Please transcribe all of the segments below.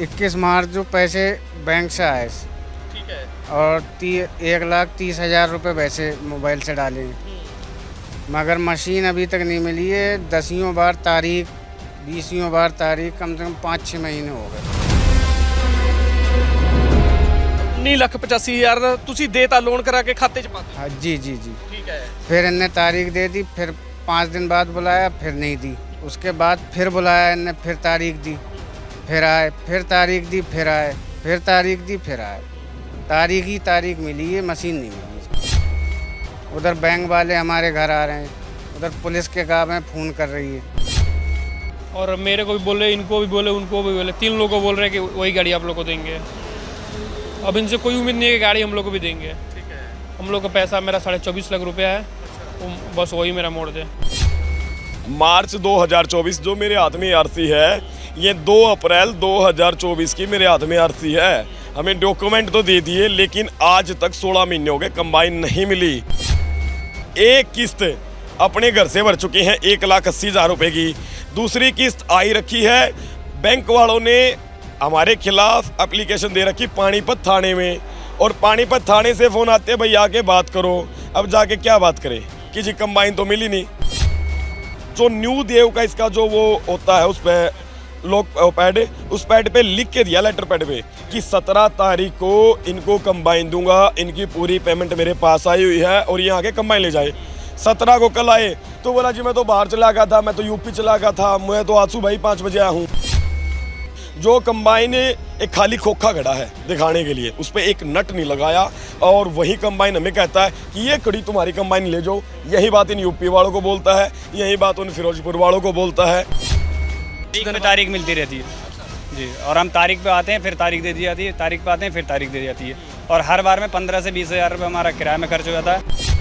इक्कीस मार्च जो पैसे बैंक से आए ठीक है और ती, एक लाख तीस हजार रुपये वैसे मोबाइल से डाले हैं मगर मशीन अभी तक नहीं मिली है दसियों बार तारीख बीसियों बार तारीख कम से कम पाँच छः महीने हो गए 19 ਲੱਖ 85 ਹਜ਼ਾਰ ਦਾ ਤੁਸੀਂ ਦੇਤਾ ਲੋਨ ਕਰਾ ਕੇ ਖਾਤੇ 'ਚ ਪਾਤਾ हाँ जी जी जी ਠੀਕ ਹੈ फिर इनने तारीख दे दी फिर पाँच दिन बाद बुलाया फिर नहीं दी उसके बाद फिर बुलाया इनने फिर तारीख दी फिर आए फिर तारीख दी फिर आए फिर तारीख दी फिर आए तारीख ही तारीख मिली है मशीन नहीं मिली। उधर बैंक वाले हमारे घर आ रहे हैं उधर पुलिस के काम है फ़ोन कर रही है। और मेरे को भी बोले इनको भी बोले उनको भी बोले। तीन लोगों को बोल रहे हैं कि वही गाड़ी आप लोग को देंगे। अब इनसे कोई उम्मीद नहीं है कि गाड़ी हम लोग को भी देंगे। ठीक है। हम लोग का पैसा मेरा साढ़े चौबीस लाख रुपया है। अच्छा। बस वही मेरा मोड़ दे। मार्च 2024 जो मेरे हाथ में आरसी है ये 2 अप्रैल 2024 की मेरे हाथ में आरसी है। हमें डॉक्यूमेंट तो दे दिए, लेकिन आज तक 16 महीने हो गए कंबाइन नहीं मिली। एक किस्त अपने घर से भर चुके हैं, एक लाख अस्सी हज़ार रुपये की। दूसरी किस्त आई रखी है, बैंक वालों ने हमारे खिलाफ एप्लीकेशन दे रखी पानीपत थाने में। और पानीपत थाने से फ़ोन आते भाई आके बात करो। अब जाके क्या बात करें? कि जी कंबाइन तो मिली नहीं। जो न्यू देव का इसका जो वो होता है, उस पर लोग पैड, उस पैड पे लिख के दिया लेटर पैड पे कि 17 तारीख को इनको कंबाइन दूँगा, इनकी पूरी पेमेंट मेरे पास आई हुई है और ये आके कंबाइन ले जाए। 17 को कल आए तो बोला जी, मैं तो बाहर चला गया था, मैं तो यूपी चला गया था, मैं तो सुबह ही पाँच बजे आया हूँ। जो कंबाइन एक खाली खोखा खड़ा है दिखाने के लिए, उस पर एक नट नहीं लगाया और वही कंबाइन हमें कहता है कि ये कड़ी तुम्हारी कंबाइन ले जाओ। यही बात इन यूपी वालों को बोलता है, यही बात उन फिरोजपुर वालों को बोलता है। दिन में तारीख मिलती रहती है जी और हम तारीख पे आते हैं फिर तारीख दे दी जाती है तारीख पे आते हैं फिर तारीख दे दी जाती है और हर बार में पंद्रह से बीस हज़ार रुपये हमारा किराए में खर्च हो जाता है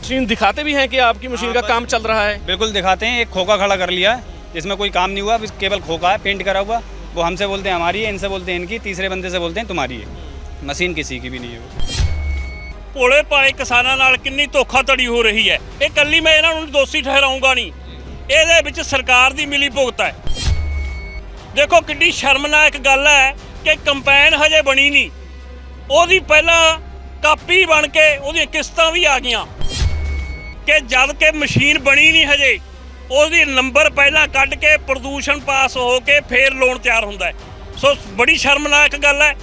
मशीन दिखाते भी हैं कि आपकी मशीन का काम चल रहा है बिल्कुल दिखाते हैं एक खोखा खड़ा कर लिया है जिसमें कोई काम नहीं हुआ बस केवल खोखा है पेंट करा हुआ वो हमसे बोलते हैं हमारी है इनसे बोलते हैं इनकी तीसरे बंदे से बोलते हैं तुम्हारी है मशीन किसी की भी नहीं है वो ਭੋਲੇ ਭਾਲੇ ਕਿਸਾਨਾਂ ਨਾਲ ਕਿੰਨੀ ਧੋਖਾਧੜੀ ਹੋ ਰਹੀ ਹੈ ਇਹ ਕੱਲੀ ਮੈਂ ਇਹਨਾਂ ਨੂੰ ਦੋਸ਼ੀ ਠਹਿਰਾਉਂਗਾ ਨਹੀਂ ਇਹਦੇ ਵਿੱਚ ਸਰਕਾਰ ਦੀ ਮਿਲੀ ਭੁਗਤ ਹੈ। ਦੇਖੋ ਕਿੰਨੀ ਸ਼ਰਮਨਾਕ ਗੱਲ ਹੈ ਕਿ ਕੰਪੈਨ ਹਜੇ ਬਣੀ ਨਹੀਂ। ਉਹਦੀ ਪਹਿਲਾਂ ਕਾਪੀ ਬਣ ਕੇ ਉਹਦੀਆਂ ਕਿਸ਼ਤਾਂ ਵੀ ਆ ਗਈਆਂ। ਕਿ ਜਦ ਕਿ ਮਸ਼ੀਨ ਬਣੀ ਨਹੀਂ ਹਜੇ, ਉਹਦੀ ਨੰਬਰ ਪਹਿਲਾਂ ਕੱਢ ਕੇ ਪ੍ਰਦੂਸ਼ਣ ਪਾਸ ਹੋ ਕੇ ਫੇਰ ਲੋਨ ਤਿਆਰ ਹੁੰਦਾ ਹੈ। ਸੋ ਬੜੀ ਸ਼ਰਮਨਾਕ ਗੱਲ ਹੈ।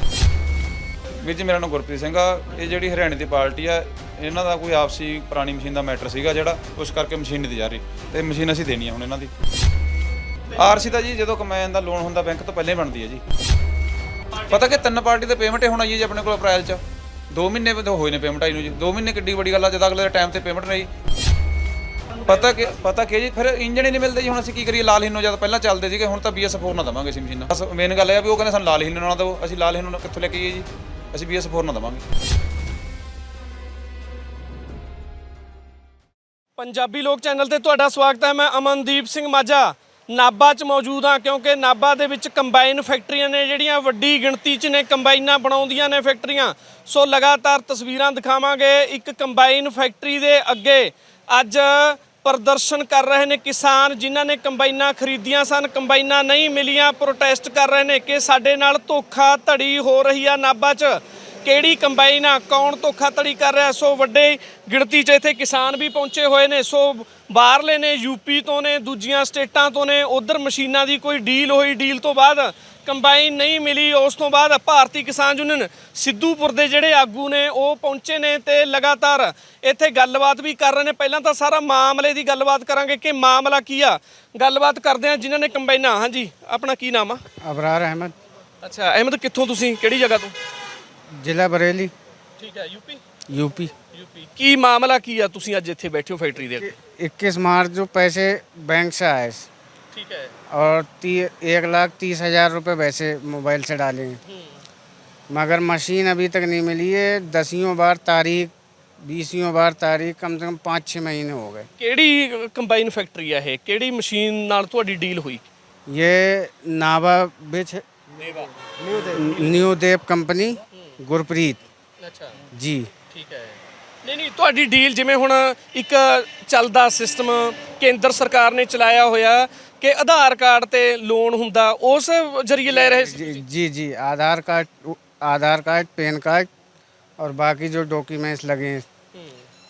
ਵੀਰ ਜੀ, ਮੇਰਾ ਨਾਮ ਗੁਰਪ੍ਰੀਤ ਸਿੰਘ ਆ। ਇਹ ਜਿਹੜੀ ਹਰਿਆਣੇ ਦੀ ਪਾਰਟੀ ਆ ਇਹਨਾਂ ਦਾ ਕੋਈ ਆਪਸੀ ਪੁਰਾਣੀ ਮਸ਼ੀਨ ਦਾ ਮੈਟਰ ਸੀਗਾ ਜਿਹੜਾ, ਉਸ ਕਰਕੇ ਮਸ਼ੀਨ ਨਹੀਂ ਦੀ ਜਾ ਰਹੀ। ਤੇ ਮਸ਼ੀਨ ਅਸੀਂ ਦੇਣੀ ਆ ਹੁਣ ਇਹਨਾਂ ਦੀ। ਆਰਸੀ ਦਾ ਜੀ, ਜਦੋਂ ਕਮੈਨ ਦਾ ਲੋਨ ਹੁੰਦਾ, ਬੈਂਕ ਤੋਂ ਪਹਿਲਾਂ ਹੀ ਬਣਦੀ ਹੈ ਜੀ। ਪਤਾ ਕਿ ਤਿੰਨ ਪਾਰਟੀ ਤੇ ਪੇਮੈਂਟ ਹੋਣਾ ਜੀ ਆਪਣੇ ਕੋਲ ਅਪ੍ਰੈਲ ਚ। 2 ਮਹੀਨੇ ਤੋਂ ਹੋਏ ਨੇ ਪੇਮੈਂਟ ਆਈ ਨੂੰ ਜੀ। 2 ਮਹੀਨੇ ਕਿੱਡੀ ਵੱਡੀ ਗੱਲ ਆ, ਜਦ ਅਗਲੇ ਟਾਈਮ ਤੇ ਪੇਮੈਂਟ ਨਹੀਂ। ਪਤਾ ਕਿ ਪਤਾ ਕਿ ਜੀ, ਫਿਰ ਇੰਜਣ ਹੀ ਨਹੀਂ ਮਿਲਦੇ ਜੀ, ਹੁਣ ਅਸੀਂ ਕੀ ਕਰੀਏ? ਲਾਲ ਹਿੰਨੋ ਜਦ ਪਹਿਲਾਂ ਚੱਲਦੇ ਸੀਗੇ, ਹੁਣ ਤਾਂ BS4 ਨਾ ਦਵਾਂਗੇ ਅਸੀਂ ਮਸ਼ੀਨਾਂ। ਬਸ ਮੇਨ ਗੱਲ ਇਹ ਆ ਵੀ ਉਹ ਕਹਿੰਦੇ ਸਾਨੂੰ ਲਾਲ ਹਿੰਨੋ ਨਾ ਦਿਓ, ਅਸੀਂ ਲਾਲ ਹਿੰਨੋ ਕਿੱਥੋਂ ਲੈ ਕੇ ਆਈਏ ਜੀ? ਅਸੀਂ BS4 ਨਾ ਦਵਾਂਗੇ। ਪੰਜਾਬੀ ਲੋਕ ਚੈਨਲ ਤੇ ਤੁਹਾਡਾ ਸਵਾਗਤ ਹੈ। ਮੈਂ ਅਮਨਦੀਪ ਸਿੰਘ ਮਾਝਾ। ਨਾਬਾ 'ਚ ਮੌਜੂਦ ਹਾਂ ਕਿਉਂਕਿ ਨਾਬਾ ਦੇ ਵਿੱਚ ਕੰਬਾਈਨ ਫੈਕਟਰੀਆਂ ਨੇ ਜਿਹੜੀਆਂ ਵੱਡੀ ਗਿਣਤੀ 'ਚ ਨੇ, ਕੰਬਾਈਨਾਂ ਬਣਾਉਂਦੀਆਂ ਨੇ ਫੈਕਟਰੀਆਂ। ਸੋ ਲਗਾਤਾਰ ਤਸਵੀਰਾਂ ਦਿਖਾਵਾਂਗੇ ਇੱਕ ਕੰਬਾਈਨ ਫੈਕਟਰੀ ਦੇ ਅੱਗੇ। ਅੱਜ ਪ੍ਰਦਰਸ਼ਨ ਕਰ ਰਹੇ ਨੇ ਕਿਸਾਨ, ਜਿਨ੍ਹਾਂ ਨੇ ਕੰਬਾਈਨਾਂ ਖਰੀਦੀਆਂ ਸਨ। ਕੰਬਾਈਨਾਂ ਨਹੀਂ ਮਿਲੀਆਂ, ਪ੍ਰੋਟੈਸਟ ਕਰ ਰਹੇ ਨੇ ਕਿ ਸਾਡੇ ਨਾਲ ਧੋਖਾ ਧੜੀ ਹੋ ਰਹੀ ਆ ਨਾਬਾ 'ਚ। ਕਿਹੜੀ ਕੰਬਾਈਨ ਆ ਕੌਣ ਧੋਖਾਧੜੀ ਕਰ ਰਿਹਾ ਸੋ ਵੱਡੇ ਗਿਣਤੀ 'ਚ ਇੱਥੇ ਕਿਸਾਨ ਵੀ ਪਹੁੰਚੇ ਹੋਏ ਨੇ ਸੋ ਬਾਹਰਲੇ ਨੇ ਯੂਪੀ ਤੋਂ ਨੇ ਦੂਜੀਆਂ ਸਟੇਟਾਂ ਤੋਂ ਨੇ ਉਧਰ ਮਸ਼ੀਨਾਂ ਦੀ ਕੋਈ ਡੀਲ ਹੋਈ ਡੀਲ ਤੋਂ ਬਾਅਦ ਕੰਬਾਈਨ ਨਹੀਂ ਮਿਲੀ ਉਸ ਤੋਂ ਬਾਅਦ ਭਾਰਤੀ ਕਿਸਾਨ ਯੂਨੀਅਨ ਸਿੱਧੂਪੁਰ ਦੇ ਜਿਹੜੇ ਆਗੂ ਨੇ ਉਹ ਪਹੁੰਚੇ ਨੇ ਤੇ ਲਗਾਤਾਰ ਇੱਥੇ ਗੱਲਬਾਤ ਵੀ ਕਰ ਰਹੇ ਨੇ। ਪਹਿਲਾਂ ਤਾਂ ਸਾਰਾ ਮਾਮਲੇ ਦੀ ਗੱਲਬਾਤ ਕਰਾਂਗੇ ਕਿ ਮਾਮਲਾ ਕੀ ਆ। ਗੱਲਬਾਤ ਕਰਦੇ ਆ ਜਿਨ੍ਹਾਂ ਨੇ ਕੰਬਾਈਨਾਂ ਹਾਂਜੀ ਆਪਣਾ ਕੀ ਨਾਮ ਆ? ਅਬਰਾਰ ਅਹਿਮਦ। ਅੱਛਾ ਅਹਿਮਦ ਕਿੱਥੋਂ ਤੁਸੀਂ? ਕਿਹੜੀ ਜਗ੍ਹਾ ਤੋਂ? जिला बरेली ਠੀਕ ਹੈ ਯੂਪੀ यूपी ਯੂਪੀ ਕੀ ਮਾਮਲਾ ਕੀ ਆ ਤੁਸੀਂ ਅੱਜ ਇੱਥੇ ਬੈਠੇ ਹੋ ਫੈਕਟਰੀ ਦੇ ਅੱਗੇ इक्कीस मार्च जो पैसे बैंक से आए ਠੀਕ ਹੈ और ती, एक लाख तीस हजार रुपये वैसे मोबाइल से डाले हैं मगर मशीन अभी तक नहीं मिली है दसियों बार तारीख बीसियों बार तारीख कम से कम पाँच छः महीने हो गए ਕਿਹੜੀ ਕੰਬਾਈਨ ਫੈਕਟਰੀ ਆ ਇਹ ਕਿਹੜੀ ਮਸ਼ੀਨ ਨਾਲ ਤੁਹਾਡੀ ਡੀਲ ਹੋਈ ये नाभा बिच न्यू देव कंपनी गुरप्रीत ਅੱਛਾ जी ਠੀਕ ਹੈ ਨਹੀਂ ਨਹੀਂ ਤੁਹਾਡੀ ਡੀਲ ਜਿਵੇਂ ਹੁਣ ਇੱਕ ਚੱਲਦਾ ਸਿਸਟਮ ਕੇਂਦਰ ਸਰਕਾਰ ਨੇ ਚਲਾਇਆ ਹੋਇਆ ਕਿ ਆਧਾਰ ਕਾਰਡ ਤੇ ਲੋਨ ਹੁੰਦਾ ਉਸ ਜਰੀਏ ਲੈ ਰਹੇ ਸੀ जी जी जी Aadhaar card Aadhaar card PAN card और बाकी जो डॉक्यूमेंट्स लगे हैं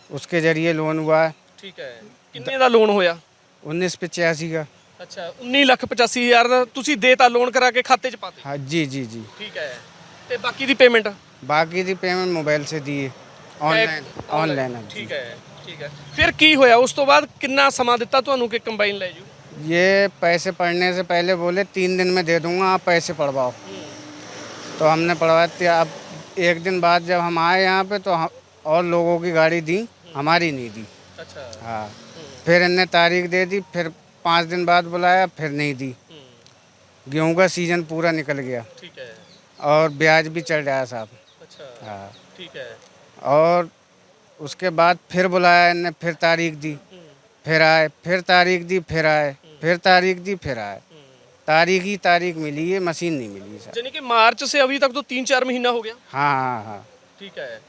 उसके जरिए लोन हुआ है ਠੀਕ ਹੈ ਕਿੰਨੇ ਦਾ ਲੋਨ ਹੋਇਆ उन्नीस पचासी का ਅੱਛਾ 19 ਲੱਖ 85 ਹਜ਼ਾਰ ਦਾ ਤੁਸੀਂ ਦੇਤਾ ਲੋਨ ਕਰਾ ਕੇ ਖਾਤੇ 'ਚ ਪਾਤੇ हाँ जी जी जी ਠੀਕ ਹੈ ਤੇ ਬਾਕੀ ਦੀ ਪੇਮੈਂਟ बाकी की पेमेंट मोबाइल से दिए ऑनलाइन ऑनलाइन है जी। ਠੀਕ ਹੈ ਠੀਕ ਹੈ ਫਿਰ ਕੀ ਹੋਇਆ ਉਸ ਤੋਂ ਬਾਅਦ ਕਿੰਨਾ ਸਮਾਂ ਦਿੱਤਾ ਤੁਹਾਨੂੰ ਕਿ ਕੰਬਾਈਨ ਲੈ ਜੂ ये पैसे पढ़ने से पहले बोले तीन दिन में दे दूंगा आप पैसे पढ़वाओ तो हमने पढ़वा दिया अब एक दिन बाद जब हम आए यहाँ पे तो हम, और लोगों की गाड़ी दी हमारी नहीं दी ਅੱਛਾ हाँ फिर इनने तारीख दे दी फिर पाँच दिन बाद बुलाया फिर नहीं दी गेहूं का सीजन पूरा निकल गया ਠੀਕ ਹੈ और ब्याज भी चल रहा साहब। अच्छा हाँ। ठीक है। और उसके बाद फिर बुलाया इनने फिर तारीख दी। हम्म। फिर आए फिर तारीख दी फिर आए हम्म। फिर तारीख दी फिर आए। हम्म। तारीख ही तारीख मिली है मशीन नहीं मिली सर यानी कि मार्च से अभी तक तो तीन चार महीना हो गया? हाँ हाँ हाँ। ठीक है।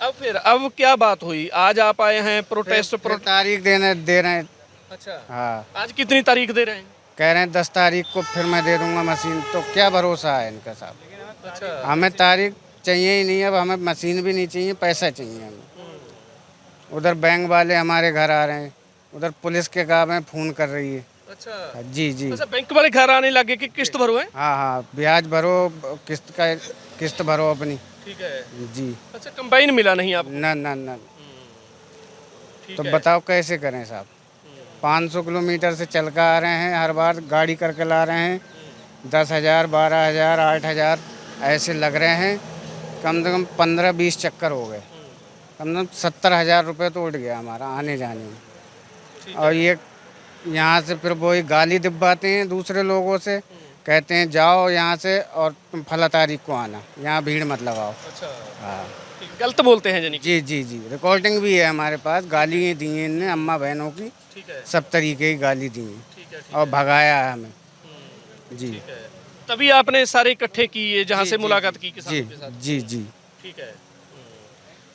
अब फिर अब क्या बात हुई? आज आप आए हैं प्रोटेस्ट फिर, फिर तारीख देने दे रहे हैं। अच्छा। हाँ। आज कितनी तारीख दे रहे हैं? कह रहे हैं दस तारीख को फिर मैं दे दूँगा मशीन। तो क्या भरोसा है इनका साहब? अच्छा। हमें तारीख चाहिए ही नहीं अब हमें मशीन भी नहीं चाहिए पैसा चाहिए हमें। उधर बैंक वाले हमारे घर आ रहे हैं उधर पुलिस के काम है फ़ोन कर रही है। अच्छा। जी जी। अच्छा बैंक वाले घर आने लगे कि किस्त भरो है? हाँ हाँ ब्याज भरो किस्त का किस्त भरो अपनी। ठीक है। जी। अच्छा कंबाइन मिला नहीं आपको? न न न। तो बताओ कैसे करें साहब? 500 किलोमीटर से चल कर आ रहे हैं हर बार गाड़ी करके ला रहे हैं। दस हज़ार बारह हज़ार आठ हज़ार ऐसे लग रहे हैं कम से कम पंद्रह बीस चक्कर हो गए। कम से कम सत्तर हज़ार रुपये तो उठ गया हमारा आने जाने में। और ये यहाँ से फिर वो वही गाली दिब्बाते हैं दूसरे लोगों से कहते हैं जाओ यहाँ से और तुम फला तारीख को आना यहाँ भीड़ मत लगाओ। अच्छा। हाँ। गलत बोलते हैं जी जी जी। रिकॉर्डिंग भी है हमारे पास गाली दी हैं इनने अम्मा बहनों की ठीक है। सब तरीके की गाली दी हैं। है और भगाया है हमें। जी। ठीक है। तभी आपने सारे इकट्ठे किए जहाँ से मुलाकात की किसानों के साथ? जी जी। ठीक है।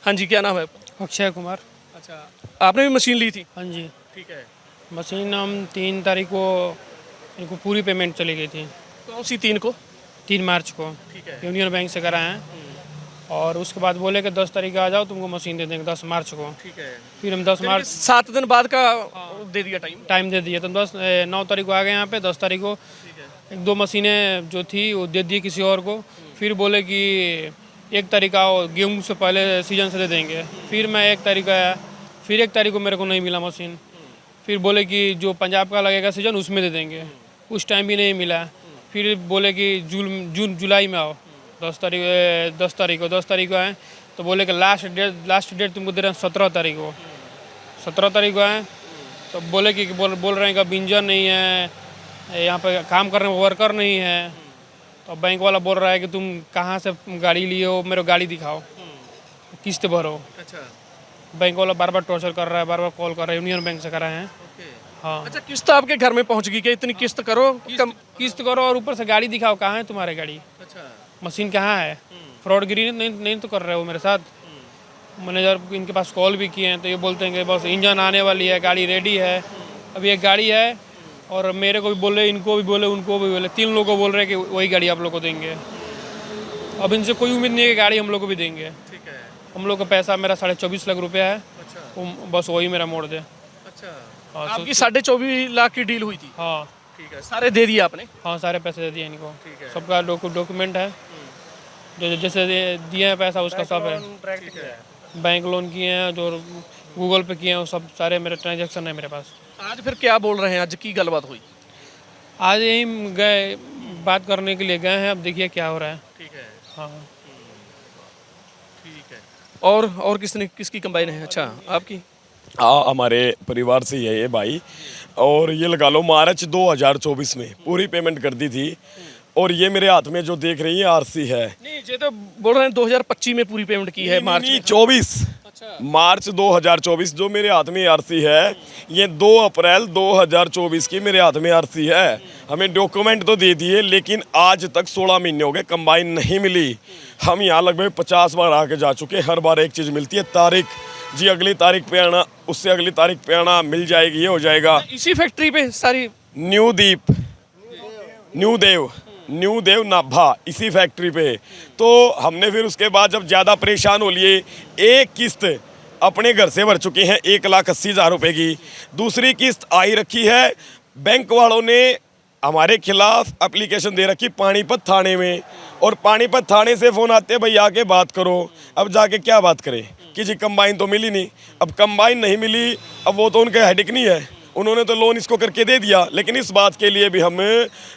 हाँ जी क्या नाम है आपका? अक्षय कुमार। अच्छा आपने भी मशीन ली थी? हाँ जी। ठीक है। मशीन हम तीन तारीख को इनको पूरी पेमेंट चली गई थी। कौन सी तीन को? तीन मार्च को। ठीक है। यूनियन बैंक से कराए हैं। और उसके बाद बोले कि दस तारीख आ जाओ तुमको मशीन दे देंगे दस मार्च को। ठीक है। फिर हम दस मार्च सात दिन बाद का दे दिया टाइम? टाइम दे दिया। तो दस नौ तारीख को आ गए यहाँ पे दस तारीख को एक दो मशीनें जो थी, वो दे दी किसी और को। फिर बोले कि एक तारीख आओ, गेहूँ से पहले सीज़न से दे देंगे। फिर मैं एक तारीख आया, फिर एक तारीख को मेरे को नहीं मिला मशीन फिर बोले कि जो पंजाब का लगेगा सीज़न उसमें दे देंगे। उस टाइम भी नहीं मिला। फिर बोले कि जून जून, जुलाई में आओ। दस तारीख दस तारीख को, दस तारीख को आए। तो बोले कि लास्ट डेट लास्ट डेट तुमको दे रहे हैं सत्रह तारीख को। सत्रह तारीख को आए। तो बोले कि, बोल बोल रहे हैं कि अब इंजन नहीं है यहाँ पे काम करने में वर्कर नहीं है। तो बैंक वाला बोल रहा है कि तुम कहाँ से गाड़ी लिए हो मेरे गाड़ी दिखाओ। किस्त भरो। अच्छा। बैंक वाला बार बार टॉर्चर कर रहा है बार बार कॉल कर रहा है यूनियन बैंक से कर रहे हैं। हाँ। अच्छा किस्त आपके घर में पहुँच गई क्या? इतनी किस्त करो कम किस्त करो और ऊपर से गाड़ी दिखाओ कहाँ है तुम्हारी गाड़ी? अच्छा। मशीन कहाँ है? फ्रॉडगिरी नहीं नहीं तो कर रहे हो मेरे साथ। मैनेजर इनके पास कॉल भी किए हैं तो ये बोलते हैं कि बस इंजन आने वाली है गाड़ी रेडी है। अभी एक गाड़ी है और मेरे को भी बोले इनको भी बोले उनको भी बोले। तीन लोगों को बोल रहे हैं कि वही गाड़ी आप लोग को देंगे। अब इनसे कोई उम्मीद नहीं है कि गाड़ी हम लोग को भी देंगे। ठीक है। हम लोग का पैसा मेरा साढ़े चौबीस लाख रुपया है। अच्छा। बस वही मेरा मोड़ दे। अच्छा। हाँ, आपकी साढ़े चौबीस लाख की डील हुई थी? हाँ। ठीक है। सारे दे दिए आपने? हाँ सारे पैसे दे दिए इनको। सबका डॉक्यूमेंट है। जो जो जैसे दिए हैं पैसा उसका सब है। बैंक लोन किए हैं जो गूगल पे किए हैं वो सब सारे मेरे ट्रांजेक्शन है मेरे पास। आज फिर क्या बोल रहे हैं? आज की गलबात हुई। आज यही गए बात करने के लिए गए हैं। अब देखिए क्या हो रहा है। ठीक है। हाँ। ठीक है। और और किसने किसकी कंबाइन है? अच्छा आपकी? हाँ हमारे परिवार से ही है ये भाई। और ये लगा लो मार्च 2024 में पूरी पेमेंट कर दी थी। और ये मेरे हाथ में जो देख रही है आरसी है। नहीं ये तो बोल रहे हैं 2025 में पूरी पेमेंट की है मार्च में। चौबीस मार्च 2024 जो मेरे हाथ में आरसी है ये 2 अप्रैल 2024 की मेरे हाथ में आरसी है। हमें डॉक्यूमेंट तो दे दिए लेकिन आज तक 16 महीने हो गए कंबाइन नहीं मिली। हम यहाँ लगभग 50 बार आके जा चुके हर बार एक चीज़ मिलती है तारीख। जी अगली तारीख पे आना उससे अगली तारीख पे आना मिल जाएगी ये हो जाएगा। इसी फैक्ट्री पे सारी new Deep. New Dev. New Dev Nabha इसी फैक्ट्री पे। तो हमने फिर उसके बाद जब ज़्यादा परेशान हो लिए, एक किस्त अपने घर से भर चुके हैं, एक लाख अस्सी हज़ार रुपये की। दूसरी किस्त आई रखी है, बैंक वालों ने हमारे खिलाफ एप्लीकेशन दे रखी पानीपत थाने में। और पानीपत थाने से फ़ोन आते हैं भाई आके बात करो। अब जाके क्या बात करें? कि जी कंबाइन तो मिली नहीं। अब कंबाइन नहीं मिली, अब वो तो उनका हेडिक नहीं है। उन्होंने तो लोन इसको करके दे दिया, लेकिन इस बात के लिए भी हम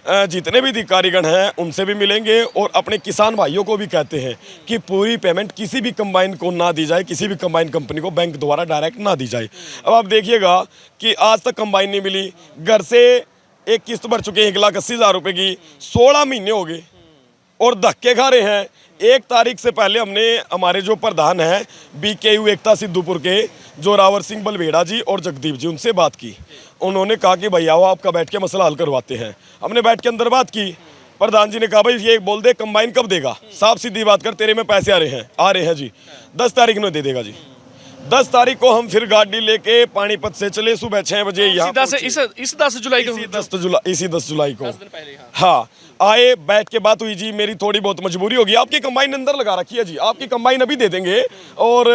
जितने भी अधिकारीगण हैं, उनसे भी मिलेंगे और अपने किसान भाइयों को भी कहते हैं कि पूरी पेमेंट किसी भी कंबाइन को ना दी जाए, किसी भी कंबाइन कंपनी को बैंक द्वारा डायरेक्ट ना दी जाए। अब आप देखिएगा कि आज तक कंबाइन नहीं मिली, घर से एक किस्त भर चुके हैं, एक लाख अस्सी हज़ार रुपये की, सोलह महीने हो गए और धक्के खा रहे हैं। एक तारीख से पहले हमने हमारे जो प्रधान हैं बी के यू एकता सिद्धूपुर के जो रावर सिंह बलवेड़ा जी और जगदीप जी उनसे बात की। उन्होंने कहा कि भैया वो आपका बैठ के मसला हल करवाते हैं। हमने बैठ के अंदर बात की। प्रधान जी ने कहा भाई ये बोल दे कंबाइन कब देगा? साफ़ सीधी बात कर तेरे में पैसे आ रहे हैं आ रहे हैं जी। दस तारीख में दे देगा जी। दस तारीख को हम फिर गाड़ी लेके पानीपत से चले सुबह छह बजे यहाँ इसी दस जुलाई को इसी दस जुलाई इसी दस जुलाई को। हाँ। हाँ आए, बैठ के बात हुई। जी, मेरी थोड़ी बहुत मजबूरी होगी। आपकी कंबाइन अंदर लगा रखी है जी। आपकी कंबाइन अभी दे देंगे। और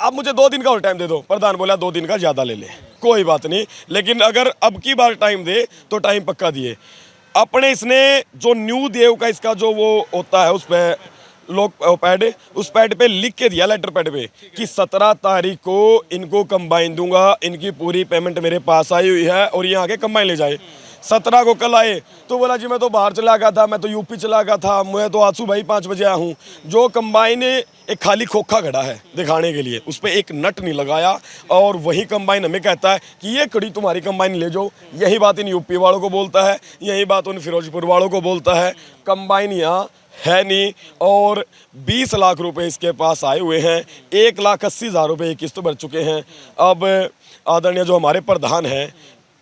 आप मुझे दो दिन का और टाइम दे दो। प्रधान बोला, दो दिन का ज़्यादा ले ले। कोई बात नहीं। लेकिन अगर अब की बार टाइम दे तो टाइम पक्का दिए। अपने इसने जो न्यू देव का इसका जो वो होता है, उस पर लोग पैड उस पैड पे लिख के दिया लेटर पैड पे कि सत्रह तारीख को इनको कंबाइन दूँगा। इनकी पूरी पेमेंट मेरे पास आई हुई है और ये आके कंबाइन ले जाए। सत्रह को कल आए। तो बोला जी, मैं तो बाहर चला गया था, मैं तो यूपी चला गया था, मैं तो सुबह ही पाँच बजे आया हूँ। जो कंबाइन एक खाली खोखा खड़ा है दिखाने के लिए। उस पर एक नट नहीं लगाया और वही कंबाइन हमें कहता है कि ये कड़ी तुम्हारी कंबाइन ले जाओ। यही बात इन यूपी वालों को बोलता है, यही बात उन फिरोजपुर वालों को बोलता है। कंबाइन यहाँ है नहीं और 20 लाख रुपए इसके पास आए हुए हैं। एक लाख अस्सी हज़ार रुपये किस्त भर चुके हैं। अब आदरणीय जो हमारे प्रधान हैं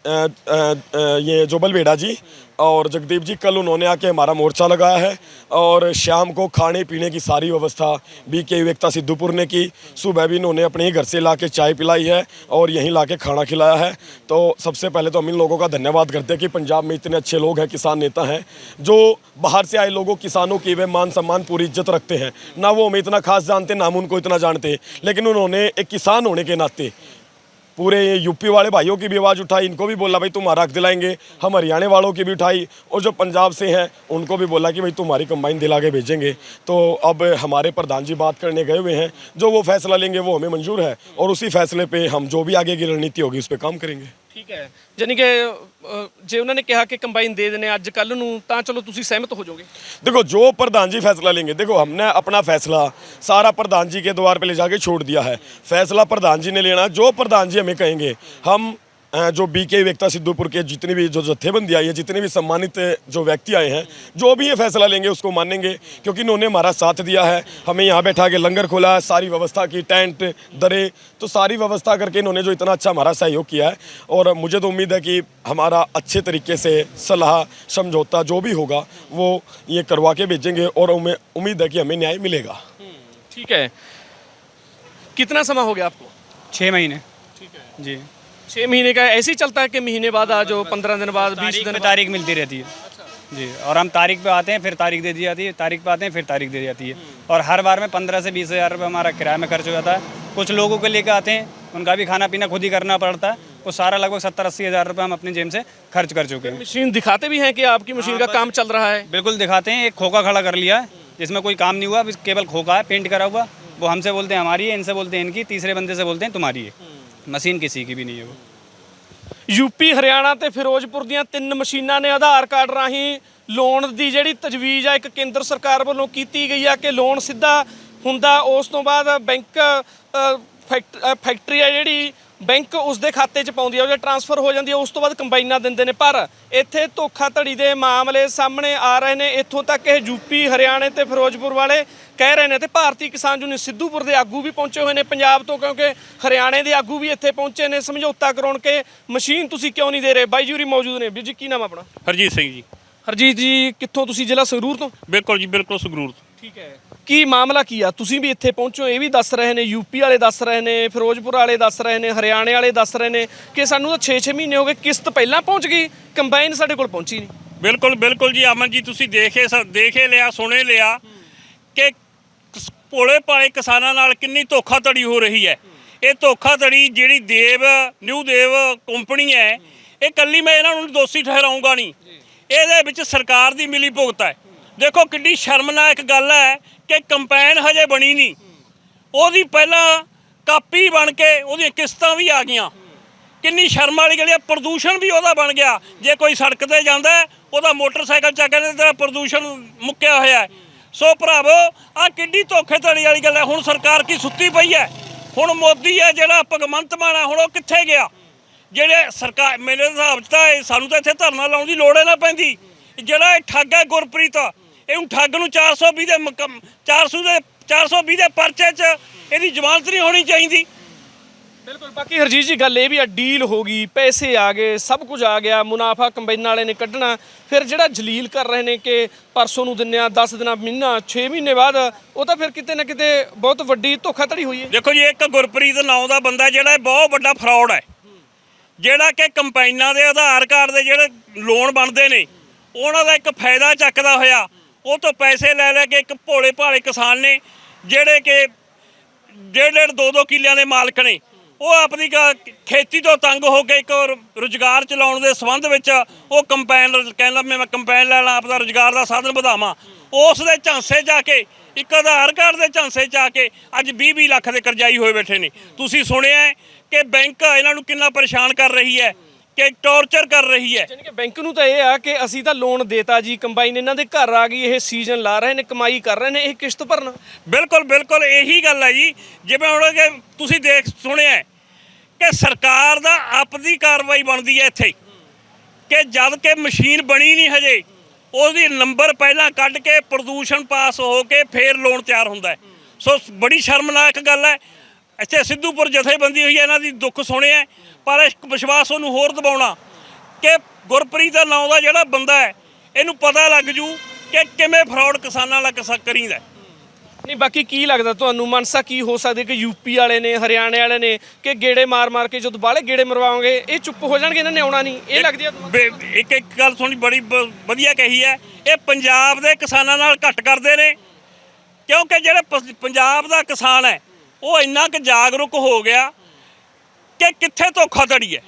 ये जोबल बेड़ा जी और जगदीप जी, कल उन्होंने आके हमारा मोर्चा लगाया है और शाम को खाने पीने की सारी व्यवस्था बी के विवेकता सिद्धूपुर ने की। सुबह भी इन्होंने अपने ही घर से ला के चाय पिलाई है और यहीं ला के खाना खिलाया है। तो सबसे पहले तो हम इन लोगों का धन्यवाद करते हैं कि पंजाब में इतने अच्छे लोग हैं, किसान नेता हैं, जो बाहर से आए लोगों, किसानों की वे मान सम्मान पूरी इज़्ज़त रखते हैं। ना वो हमें इतना खास जानते, ना हम उनको इतना जानते, लेकिन उन्होंने एक किसान होने के नाते पूरे ये यूपी वाले भाइयों की भी आवाज़ उठाई, इनको भी बोला, भाई तुम्हारा हक दिलाएँगे। हम हरियाणा वालों की भी उठाई और जो पंजाब से हैं, उनको भी बोला कि, भाई, तुम्हारी कंबाइन दिला के भेजेंगे। तो अब हमारे प्रधान जी बात करने गए हुए हैं, जो वो फैसला लेंगे वो हमें मंजूर है और उसी फैसले पर हम जो भी आगे की रणनीति होगी, उस पर काम करेंगे। ਠੀਕ ਹੈ ਜਾਨੀ ਕਿ ਅ, ਜੇ ਉਹਨਾਂ ਨੇ ਕਿਹਾ ਕਿ ਕੰਬਾਈਨ ਦੇ ਦੇਣੇ ਅੱਜ ਕੱਲ ਨੂੰ ਤਾਂ ਚਲੋ ਤੁਸੀਂ ਸਹਿਮਤ ਹੋ ਜਾਓਗੇ देखो जो प्रधान जी फैसला लेंगे देखो हमने अपना फैसला सारा प्रधान जी के द्वार पे ले जाके छोड़ दिया है फैसला प्रधान जी ने लेना जो प्रधान जी हमें कहेंगे हम अ, जो बी के वेक्ता सिद्धूपुर के जितनी भी जो जत्थेबंदी आई है जितने भी सम्मानित जो व्यक्ति आए हैं जो भी ये फैसला लेंगे उसको मानेंगे क्योंकि इन्होंने हमारा साथ दिया है। हमें यहाँ बैठा के लंगर खोला है सारी व्यवस्था की टेंट दरे तो सारी व्यवस्था करके इन्होंने जो इतना अच्छा हमारा सहयोग किया है। और मुझे तो उम्मीद है कि हमारा अच्छे तरीके से सलाह समझौता जो भी होगा वो ये करवा के भेजेंगे और हमें उम्मीद है कि हमें न्याय मिलेगा। ठीक है। कितना समय हो गया आपको? छः महीने। ठीक है। जी। छः महीने का ऐसे ही चलता है कि महीने बाद आ जाओ पंद्रह दिन बाद बीस दिन तारीख मिलती रहती है। जी और हम तारीख पे आते हैं फिर तारीख दे दी जाती है तारीख पे आते हैं फिर तारीख दे दी जाती है। और हर बार में पंद्रह से बीस हज़ार रुपये हमारा किराए में खर्च हो जाता है। कुछ लोगों को लेकर आते हैं उनका भी खाना पीना खुद ही करना पड़ता है। वो सारा लगभग सत्तर अस्सी हज़ार रुपये हम अपने जेम से खर्च कर चुके हैं। मशीन दिखाते भी हैं कि आपकी मशीन का काम चल रहा है। बिल्कुल दिखाते हैं एक खोखा खड़ा कर लिया है जिसमें कोई काम नहीं हुआ केवल खोखा है पेंट करा हुआ वो हमसे बोलते हैं हमारी है इनसे बोलते हैं इनकी तीसरे बंदे से बोलते हैं तुम्हारी है। मशीन किसी की भी नहीं है वो ਯੂਪੀ ਹਰਿਆਣਾ ਤੇ ਫਿਰੋਜ਼ਪੁਰ ਦੀਆਂ ਤਿੰਨ ਮਸ਼ੀਨਾਂ ਨੇ ਆਧਾਰ ਕਾਰਡ ਰਾਹੀਂ ਲੋਨ ਦੀ ਜਿਹੜੀ ਤਜਵੀਜ਼ ਆ ਇੱਕ ਕੇਂਦਰ ਸਰਕਾਰ ਵੱਲੋਂ ਕੀਤੀ ਗਈ ਆ ਕਿ ਲੋਨ ਸਿੱਧਾ ਹੁੰਦਾ ਉਸ ਤੋਂ ਬਾਅਦ ਬੈਂਕ ਅ, ਫੈਕਟ- ਅ, ਫੈਕਟਰੀ ਆ ਜਿਹੜੀ ਬੈਂਕ ਉਸ ਦੇ ਖਾਤੇ 'ਚ ਪਾਉਂਦੀ ਆ ਉਹ ਜੇ ਟਰਾਂਸਫਰ ਹੋ ਜਾਂਦੀ ਆ ਉਸ ਤੋਂ ਬਾਅਦ ਕੰਬਾਈਨਾਂ ਦਿੰਦੇ ਨੇ। ਪਰ ਇੱਥੇ ਧੋਖਾਧੜੀ ਦੇ ਮਾਮਲੇ ਸਾਹਮਣੇ ਆ ਰਹੇ ਨੇ। ਇੱਥੋਂ ਤੱਕ ਇਹ ਯੂਪੀ ਹਰਿਆਣੇ ਤੇ ਫਿਰੋਜ਼ਪੁਰ ਵਾਲੇ ਕਹਿ ਰਹੇ ਨੇ ਤੇ ਭਾਰਤੀ ਕਿਸਾਨ ਯੂਨੀਅਨ ਸਿੱਧੂਪੁਰ ਦੇ ਆਗੂ ਵੀ ਪਹੁੰਚੇ ਹੋਏ ਨੇ ਪੰਜਾਬ ਤੋਂ ਕਿਉਂਕਿ ਹਰਿਆਣੇ ਦੇ ਆਗੂ ਵੀ ਇੱਥੇ ਪਹੁੰਚੇ ਨੇ। ਸਮਝੌਤਾ ਕਰਾਉਣ ਕੇ ਮਸ਼ੀਨ ਤੁਸੀਂ ਕਿਉਂ ਨਹੀਂ ਦੇ ਰਹੇ? ਬਾਈ ਜੂਰੀ ਮੌਜੂਦ ਨੇ। ਵੀਰ ਜੀ ਕੀ ਨਾਮ ਆਪਣਾ? ਹਰਜੀਤ ਸਿੰਘ ਜੀ। ਹਰਜੀਤ ਜੀ ਕਿੱਥੋਂ ਤੁਸੀਂ ਜ਼ਿਲ੍ਹਾ ਸੰਗਰੂਰ ਤੋਂ? ਬਿਲਕੁਲ ਜੀ ਬਿਲਕੁਲ ਸੰਗਰੂਰ ਤੋਂ। ਠੀਕ ਹੈ। ਕੀ ਮਾਮਲਾ ਕੀ ਆ? ਤੁਸੀਂ ਵੀ ਇੱਥੇ ਪਹੁੰਚੋ ਇਹ ਵੀ ਦੱਸ ਰਹੇ ਨੇ ਯੂਪੀ ਵਾਲੇ ਦੱਸ ਰਹੇ ਨੇ ਫਿਰੋਜ਼ਪੁਰ ਵਾਲੇ ਦੱਸ ਰਹੇ ਨੇ ਹਰਿਆਣੇ ਵਾਲੇ ਦੱਸ ਰਹੇ ਨੇ ਕਿ ਸਾਨੂੰ ਤਾਂ 6-6 ਮਹੀਨੇ ਹੋ ਗਏ ਕਿਸ਼ਤ ਪਹਿਲਾਂ ਪਹੁੰਚ ਗਈ ਕੰਬਾਈਨ ਸਾਡੇ ਕੋਲ ਪਹੁੰਚੀ ਨਹੀਂ। ਬਿਲਕੁਲ ਬਿਲਕੁਲ ਜੀ ਅਮਨ ਜੀ ਤੁਸੀਂ ਦੇਖੇ ਦੇਖੇ ਲਿਆ ਸੁਣੇ ਲਿਆ ਕਿ ਭੋਲੇ ਭਾਲੇ ਕਿਸਾਨਾਂ ਨਾਲ ਕਿੰਨੀ ਧੋਖਾਧੜੀ ਹੋ ਰਹੀ ਹੈ। ਇਹ ਧੋਖਾਧੜੀ ਜਿਹੜੀ ਦੇਵ ਨਿਊ ਦੇਵ ਕੰਪਨੀ ਹੈ ਇਹ ਕੱਲੀ ਮੈਂ ਇਹਨਾਂ ਨੂੰ ਦੋਸ਼ੀ ਠਹਿਰਾਉਂਗਾ ਨਹੀਂ। ਇਹਦੇ ਵਿੱਚ ਸਰਕਾਰ ਦੀ ਮਿਲੀ ਭੁਗਤ ਹੈ। ਦੇਖੋ ਕਿੰਨੀ ਸ਼ਰਮਨਾਕ ਗੱਲ ਹੈ ਕਿ ਕੰਪੈਨ ਹਜੇ ਬਣੀ ਨਹੀਂ। ਉਹਦੀ ਪਹਿਲਾਂ ਕਾਪੀ ਬਣ ਕੇ ਉਹਦੀਆਂ ਕਿਸ਼ਤਾਂ ਵੀ ਆ ਗਈਆਂ। ਕਿੰਨੀ ਸ਼ਰਮ ਵਾਲੀ ਗੱਲ ਹੈ, ਪ੍ਰਦੂਸ਼ਣ ਵੀ ਉਹਦਾ ਬਣ ਗਿਆ। ਜੇ ਕੋਈ ਸੜਕ ਤੇ ਜਾਂਦਾ ਉਹਦਾ ਮੋਟਰਸਾਈਕਲ ਚੱਕ ਕੇ ਤੇ ਪ੍ਰਦੂਸ਼ਣ ਮੁੱਕਿਆ ਹੋਇਆ ਸੋ ਭਰਾਵੋ ਆ ਕਿੰਨੀ ਧੋਖੇਧੜੀ ਵਾਲੀ ਗੱਲ ਹੈ। ਹੁਣ ਸਰਕਾਰ ਕੀ ਸੁੱਤੀ ਪਈ ਹੈ? ਹੁਣ ਮੋਦੀ ਹੈ ਜਿਹੜਾ ਭਗਵੰਤ ਮਾਨ ਹੈ, ਹੁਣ ਉਹ ਕਿੱਥੇ ਗਿਆ? ਜਿਹੜੇ ਸਰਕਾਰ, ਮੇਰੇ ਹਿਸਾਬ 'ਚ ਤਾਂ ਸਾਨੂੰ ਤਾਂ ਇੱਥੇ ਧਰਨਾ ਲਾਉਣ ਦੀ ਲੋੜ ਹੀ ਨਾ ਪੈਂਦੀ। ਜਿਹੜਾ ਇਹ ਠੱਗ ਹੈ ਗੁਰਪ੍ਰੀਤ ਇਹਨੂੰ ਠੱਗ ਨੂੰ 420 ਦੇ ਮੁਕਮ- 400 ਦੇ 420 ਦੇ ਪਰਚੇ 'ਚ ਇਹਦੀ ਜ਼ਮਾਨਤ ਨਹੀਂ ਹੋਣੀ ਚਾਹੀਦੀ। ਬਿਲਕੁਲ ਬਾਕੀ ਹਰਜੀਤ ਜੀ ਗੱਲ ਇਹ ਵੀ ਆ ਡੀਲ ਹੋ ਗਈ ਪੈਸੇ ਆ ਗਏ ਸਭ ਕੁਝ ਆ ਗਿਆ ਮੁਨਾਫਾ ਕੰਬਾਈਨਾਂ ਵਾਲੇ ਨੇ ਕੱਢਣਾ। ਫਿਰ ਜਿਹੜਾ ਜਲੀਲ ਕਰ ਰਹੇ ਨੇ ਕਿ ਪਰਸੋਂ ਨੂੰ ਦਿੰਨੇ ਆ 10 ਦਿਨਾਂ ਮਹੀਨਾ 6 ਮਹੀਨੇ ਬਾਅਦ ਉਹ ਤਾਂ ਫਿਰ ਕਿਤੇ ਨਾ ਕਿਤੇ ਬਹੁਤ ਵੱਡੀ ਧੋਖਾਧੜੀ ਹੋਈ ਹੈ। ਦੇਖੋ ਜੀ ਇੱਕ ਗੁਰਪ੍ਰੀਤ ਨਾਂ ਦਾ ਬੰਦਾ ਜਿਹੜਾ ਬਹੁਤ ਵੱਡਾ ਫਰਾਡ ਹੈ। ਜਿਹੜਾ ਕਿ ਕੰਪਾਈਨਾਂ ਦੇ ਆਧਾਰ ਕਾਰਡ ਦੇ ਜਿਹੜੇ ਲੋਨ ਬਣਦੇ ਨੇ ਉਹਨਾਂ ਦਾ ਇੱਕ ਫਾਇਦਾ ਚੱਕਦਾ ਹੋਇਆ। ਉਹ ਤੋਂ ਪੈਸੇ ਲੈ ਲੈ ਕੇ ਇੱਕ ਭੋਲੇ ਭਾਲੇ ਕਿਸਾਨ ਨੇ, ਜਿਹੜੇ ਕਿ ਡੇਢ ਡੇਢ ਦੋ ਦੋ ਕਿੱਲਿਆਂ ਦੇ ਮਾਲਕ ਨੇ, ਉਹ ਆਪਣੀ ਕ- ਖੇਤੀ ਤੋਂ ਤੰਗ ਹੋ ਕੇ ਇੱਕ ਰੁਜ਼ਗਾਰ ਚਲਾਉਣ ਦੇ ਸੰਬੰਧ ਵਿੱਚ ਉਹ ਕੰਪੈਨ ਕਹਿੰਦਾ ਮੈਂ ਕੰਪੈਨ ਲੈ ਲਾਂ, ਆਪਦਾ ਰੁਜ਼ਗਾਰ ਦਾ ਸਾਧਨ ਵਧਾਵਾਂ। ਉਸ ਦੇ ਝਾਂਸੇ ਜਾ ਕੇ, ਇੱਕ ਆਧਾਰ ਕਾਰਡ ਦੇ ਝਾਂਸੇ ਚ ਆ ਕੇ ਅੱਜ 20-20 ਲੱਖ ਦੇ ਕਰਜ਼ਾਈ ਹੋਏ ਬੈਠੇ ਨੇ। ਤੁਸੀਂ ਸੁਣਿਆ ਕਿ ਬੈਂਕ ਇਹਨਾਂ ਨੂੰ ਕਿੰਨਾ ਪਰੇਸ਼ਾਨ ਕਰ ਰਹੀ ਹੈ? ਕਿ ਟੌਰਚਰ ਕਰ ਰਹੀ ਹੈ। ਕਿ ਬੈਂਕ ਨੂੰ ਤਾਂ ਇਹ ਆ ਕਿ ਅਸੀਂ ਤਾਂ ਲੋਨ ਦੇਤਾ ਜੀ ਕੰਬਾਈਨ ਇਹਨਾਂ ਦੇ ਘਰ ਆ ਗਈ ਇਹ ਸੀਜ਼ਨ ਲਾ ਰਹੇ ਨੇ ਕਮਾਈ ਕਰ ਰਹੇ ਨੇ ਇਹ ਕਿਸ਼ਤ ਭਰਨ। ਬਿਲਕੁਲ ਬਿਲਕੁਲ ਇਹੀ ਗੱਲ ਹੈ ਜੀ। ਜਿਵੇਂ ਹੁਣ ਕਿ ਤੁਸੀਂ ਦੇਖ ਸੁਣਿਆ ਹੈ ਕਿ ਸਰਕਾਰ ਦਾ ਆਪਦੀ ਕਾਰਵਾਈ ਬਣਦੀ ਹੈ ਇੱਥੇ। ਕਿ ਜਦ ਕਿ ਮਸ਼ੀਨ ਬਣੀ ਨਹੀਂ ਹਜੇ ਉਹਦੀ ਨੰਬਰ ਪਹਿਲਾਂ ਕੱਢ ਕੇ ਪ੍ਰਦੂਸ਼ਣ ਪਾਸ ਹੋ ਕੇ ਫੇਰ ਲੋਨ ਤਿਆਰ ਹੁੰਦਾ ਸੋ ਬੜੀ ਸ਼ਰਮਨਾਕ ਗੱਲ ਹੈ। ਇੱਥੇ ਸਿੱਧੂਪੁਰ ਜਥੇਬੰਦੀ ਹੋਈ ਹੈ ਇਹਨਾਂ ਦੀ ਦੁੱਖ ਸੁਣਿਆ ਪਰ ਇੱਕ ਵਿਸ਼ਵਾਸ ਉਹਨੂੰ ਹੋਰ ਦਿਵਾਉਣਾ ਕਿ ਗੁਰਪ੍ਰੀਤ ਦਾ ਨਾਂ ਦਾ ਜਿਹੜਾ ਬੰਦਾ ਹੈ ਇਹਨੂੰ ਪਤਾ ਲੱਗ ਜੂ ਕਿ ਕਿਵੇਂ ਫਰਾਡ ਕਿਸਾਨਾਂ ਨਾਲ ਕਿਸਾ ਕਰੀਦਾ। ਨਹੀਂ ਬਾਕੀ ਕੀ ਲੱਗਦਾ ਤੁਹਾਨੂੰ? ਮਨਸਾ ਕੀ ਹੋ ਸਕਦੀ ਕਿ ਯੂਪੀ ਵਾਲੇ ਨੇ ਹਰਿਆਣੇ ਵਾਲੇ ਨੇ ਕਿ ਗੇੜੇ ਮਾਰ ਮਾਰ ਕੇ ਜਦੋਂ ਬਾਹਲੇ ਗੇੜੇ ਮਰਵਾਓਗੇ ਇਹ ਚੁੱਪ ਹੋ ਜਾਣਗੇ ਇਹਨਾਂ ਨੇ ਆਉਣਾ ਨਹੀਂ? ਇਹ ਲੱਗਦੀ ਆ ਤੁਹਾਨੂੰ? ਇੱਕ ਇੱਕ ਗੱਲ ਸੁਣੀ ਬੜੀ ਵਧੀਆ ਕਹੀ ਹੈ ਇਹ ਪੰਜਾਬ ਦੇ ਕਿਸਾਨਾਂ ਨਾਲ ਘੱਟ ਕਰਦੇ ਨੇ ਕਿਉਂਕਿ ਜਿਹੜੇ ਪੰਜਾਬ ਦਾ ਕਿਸਾਨ ਹੈ ਉਹ ਇੰਨਾ ਕੁ ਜਾਗਰੂਕ ਹੋ ਗਿਆ ਕਿ ਕਿੱਥੇ ਧੋਖਾਧੜੀ ਹੈ।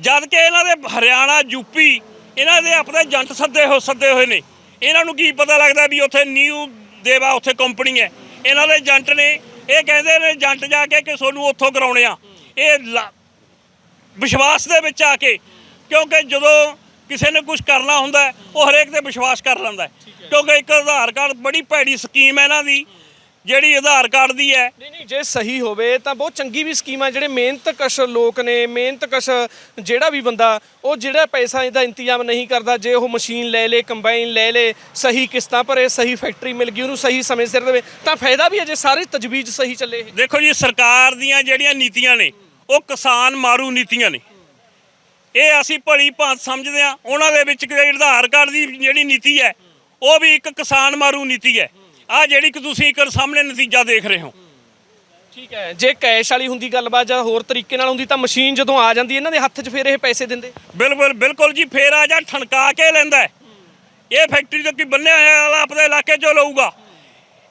ਜਦ ਕਿ ਇਹਨਾਂ ਦੇ ਹਰਿਆਣਾ ਯੂਪੀ ਇਹਨਾਂ ਦੇ ਆਪਣੇ ਏਜੰਟ ਸੱਦੇ ਹੋ ਸੱਦੇ ਹੋਏ ਨੇ। ਇਹਨਾਂ ਨੂੰ ਕੀ ਪਤਾ ਲੱਗਦਾ ਵੀ ਉੱਥੇ ਨਿਊ ਦੇਵਾ ਉੱਥੇ ਕੰਪਨੀ ਹੈ। ਇਹਨਾਂ ਦੇ ਏਜੰਟ ਨੇ ਇਹ ਕਹਿੰਦੇ ਨੇ ਏਜੰਟ ਜਾ ਕੇ ਕਿ ਸੋਨੂੰ ਉੱਥੋਂ ਕਰਾਉਣੇ ਆ। ਇਹ ਲਾ- ਵਿਸ਼ਵਾਸ ਦੇ ਵਿੱਚ ਆ ਕੇ, ਕਿਉਂਕਿ ਜਦੋਂ ਕਿਸੇ ਨੇ ਕੁਝ ਕਰਨਾ ਹੁੰਦਾ, ਉਹ ਹਰੇਕ ਤੇ ਵਿਸ਼ਵਾਸ ਕਰ ਲੈਂਦਾ ਕਿਉਂਕਿ ਇੱਕ ਆਧਾਰ ਕਾਰਡ ਬੜੀ ਭੈੜੀ ਸਕੀਮ ਹੈ ਇਹਨਾਂ ਦੀ। ਜਿਹੜੀ ਆਧਾਰ ਕਾਰਡ ਦੀ ਹੈ। ਨਹੀਂ ਨਹੀਂ ਜੇ ਸਹੀ ਹੋਵੇ ਤਾਂ ਬਹੁਤ ਚੰਗੀ ਵੀ ਸਕੀਮ ਆ। ਜਿਹੜੇ ਮਿਹਨਤਕਸ਼ ਲੋਕ ਨੇ ਮਿਹਨਤਕਸ਼ ਜਿਹੜਾ ਵੀ ਬੰਦਾ ਉਹ ਜਿਹੜਾ ਪੈਸਾ ਇਹਦਾ ਇੰਤਜ਼ਾਮ ਨਹੀਂ ਕਰਦਾ ਜੇ ਉਹ ਮਸ਼ੀਨ ਲੈ ਲੇ ਕੰਬਾਈਨ ਲੈ ਲੇ ਸਹੀ ਕਿਸ਼ਤਾਂ ਭਰੇ ਸਹੀ ਫੈਕਟਰੀ ਮਿਲ ਗਈ ਉਹਨੂੰ ਸਹੀ ਸਮੇਂ ਸਿਰ ਦੇਵੇ ਤਾਂ ਫਾਇਦਾ ਵੀ ਹੈ ਜੇ ਸਾਰੇ ਤਜਵੀਜ਼ ਸਹੀ ਚੱਲੇ ਇਹ। ਦੇਖੋ ਜੀ ਸਰਕਾਰ ਦੀਆਂ ਜਿਹੜੀਆਂ ਨੀਤੀਆਂ ਨੇ ਉਹ ਕਿਸਾਨ ਮਾਰੂ ਨੀਤੀਆਂ ਨੇ। ਇਹ ਅਸੀਂ ਭਲੀ ਭਾਂਤ ਸਮਝਦੇ ਆ ਉਹਨਾਂ ਦੇ ਵਿੱਚ ਜਿਹੜੀ ਆਧਾਰ ਕਾਰਡ ਦੀ ਜਿਹੜੀ ਨੀਤੀ ਹੈ ਉਹ ਵੀ ਇੱਕ ਕਿਸਾਨ ਮਾਰੂ ਨੀਤੀ ਹੈ। ਆ ਜਿਹੜੀ ਕਿ ਤੁਸੀਂ ਇੱਕ ਸਾਹਮਣੇ ਨਤੀਜਾ ਦੇਖ ਰਹੇ ਹੋ। ਠੀਕ ਹੈ ਜੇ ਕੈਸ਼ ਵਾਲੀ ਹੁੰਦੀ ਗੱਲਬਾਤ ਜਾਂ ਹੋਰ ਤਰੀਕੇ ਨਾਲ ਹੁੰਦੀ ਤਾਂ ਮਸ਼ੀਨ ਜਦੋਂ ਆ ਜਾਂਦੀ ਇਹਨਾਂ ਦੇ ਹੱਥ 'ਚ ਫਿਰ ਇਹ ਪੈਸੇ ਦਿੰਦੇ? ਬਿਲਕੁਲ ਬਿਲਕੁਲ ਜੀ ਫੇਰ ਆ ਜਾ ਠਣਕਾ ਕੇ ਲੈਂਦਾ ਹੈ। ਇਹ ਫੈਕਟਰੀ ਤੋਂ ਕੀ ਬੰਨਿਆ ਹੋਇਆ ਵਾਲਾ ਆਪਣੇ ਇਲਾਕੇ 'ਚੋਂ ਲਊਗਾ।